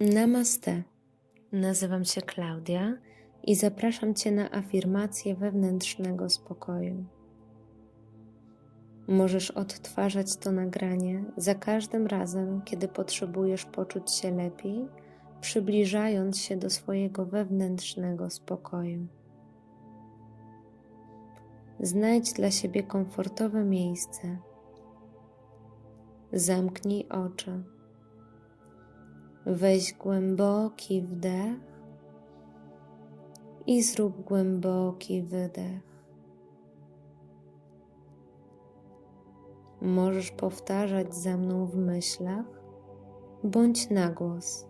Namaste. Nazywam się Klaudia i zapraszam Cię na afirmację wewnętrznego spokoju. Możesz odtwarzać to nagranie za każdym razem, kiedy potrzebujesz poczuć się lepiej, przybliżając się do swojego wewnętrznego spokoju. Znajdź dla siebie komfortowe miejsce. Zamknij oczy Weź głęboki wdech i zrób głęboki wydech. Możesz powtarzać za mną w myślach bądź na głos.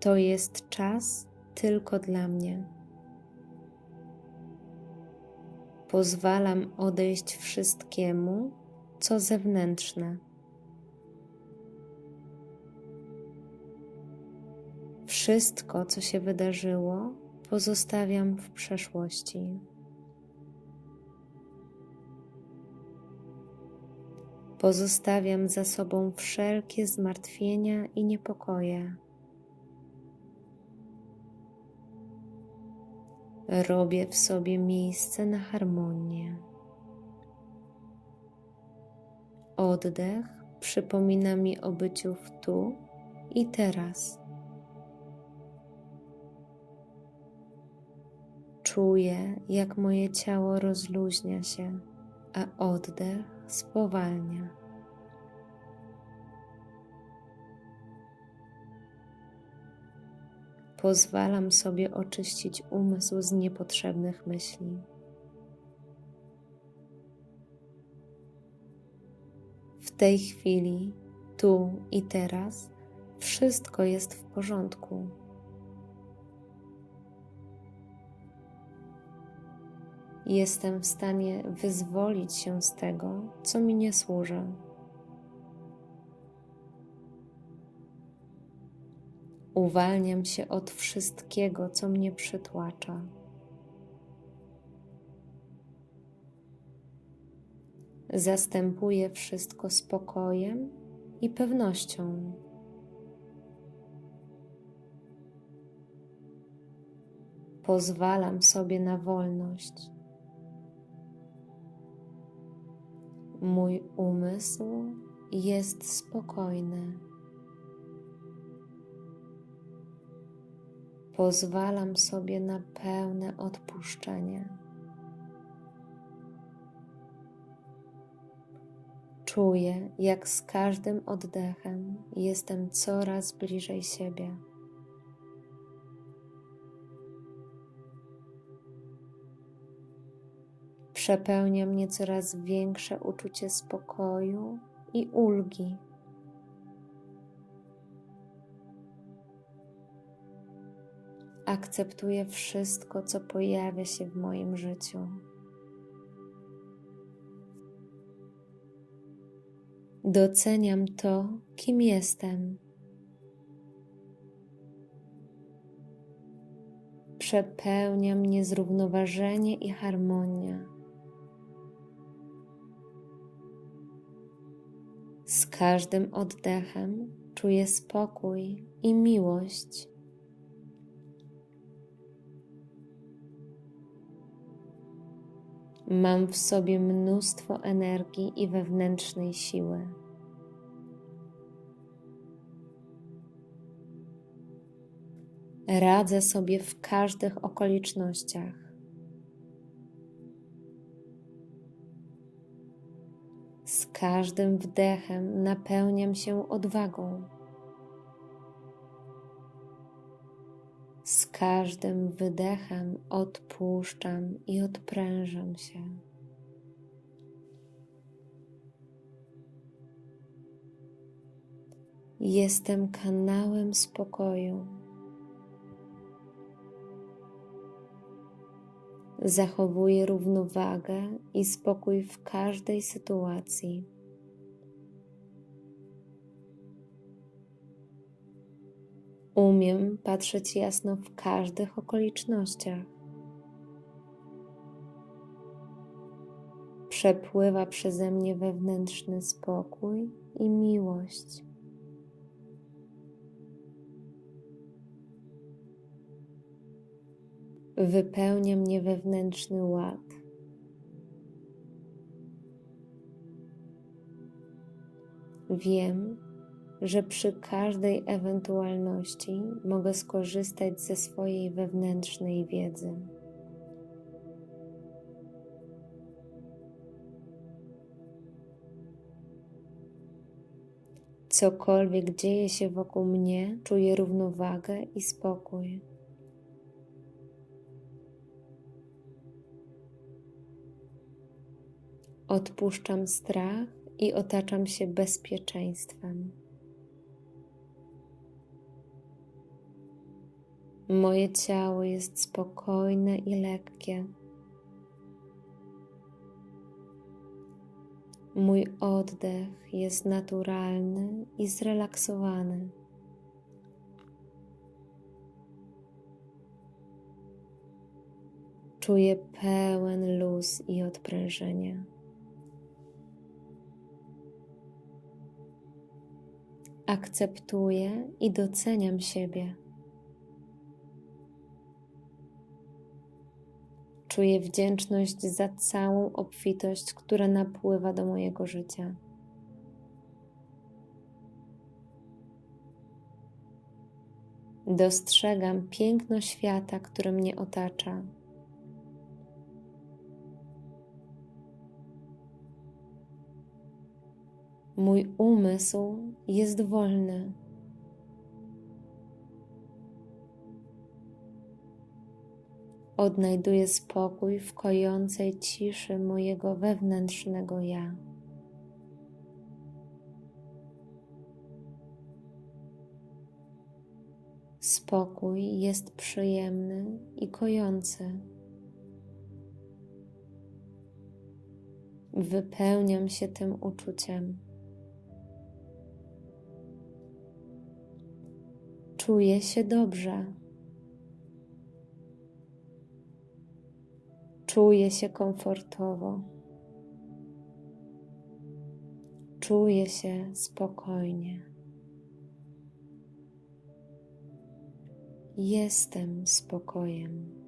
To jest czas tylko dla mnie. Pozwalam odejść wszystkiemu, co zewnętrzne Wszystko, co się wydarzyło, pozostawiam w przeszłości. Pozostawiam za sobą wszelkie zmartwienia i niepokoje. Robię w sobie miejsce na harmonię. Oddech przypomina mi o byciu w tu i teraz. Czuję, jak moje ciało rozluźnia się, a oddech spowalnia. Pozwalam sobie oczyścić umysł z niepotrzebnych myśli. W tej chwili, tu i teraz, wszystko jest w porządku. Jestem w stanie wyzwolić się z tego, co mi nie służy. Uwalniam się od wszystkiego, co mnie przytłacza. Zastępuję wszystko spokojem i pewnością. Pozwalam sobie na wolność. Mój umysł jest spokojny. Pozwalam sobie na pełne odpuszczenie. Czuję, jak z każdym oddechem jestem coraz bliżej siebie. Przepełnia mnie coraz większe uczucie spokoju i ulgi. Akceptuję wszystko, co pojawia się w moim życiu. Doceniam to, kim jestem. Przepełnia mnie zrównoważenie i harmonia. Z każdym oddechem czuję spokój i miłość. Mam w sobie mnóstwo energii i wewnętrznej siły. Radzę sobie w każdych okolicznościach. Z każdym wdechem napełniam się odwagą. Z każdym wydechem odpuszczam i odprężam się. Jestem kanałem spokoju. Zachowuję równowagę i spokój w każdej sytuacji. Umiem patrzeć jasno w każdych okolicznościach. Przepływa przeze mnie wewnętrzny spokój i miłość. Wypełnia mnie wewnętrzny ład. Wiem, że przy każdej ewentualności mogę skorzystać ze swojej wewnętrznej wiedzy. Cokolwiek dzieje się wokół mnie, czuję równowagę i spokój. Odpuszczam strach i otaczam się bezpieczeństwem. Moje ciało jest spokojne i lekkie. Mój oddech jest naturalny i zrelaksowany. Czuję pełen luz i odprężenie. Akceptuję i doceniam siebie. Czuję wdzięczność za całą obfitość, która napływa do mojego życia. Dostrzegam piękno świata, które mnie otacza. Mój umysł jest wolny. Odnajduję spokój w kojącej ciszy mojego wewnętrznego ja. Spokój jest przyjemny i kojący. Wypełniam się tym uczuciem. Czuję się dobrze. Czuję się komfortowo. Czuję się spokojnie. Jestem spokojem.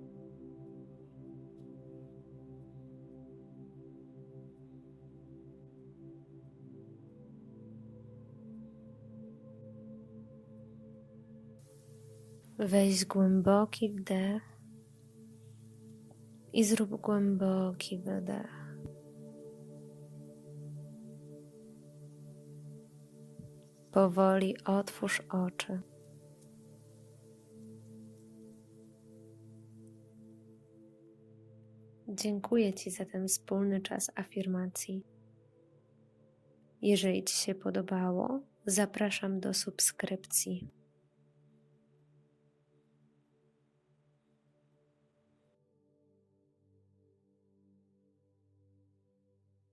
Weź głęboki wdech i zrób głęboki wydech. Powoli otwórz oczy. Dziękuję Ci za ten wspólny czas afirmacji. Jeżeli Ci się podobało, zapraszam do subskrypcji.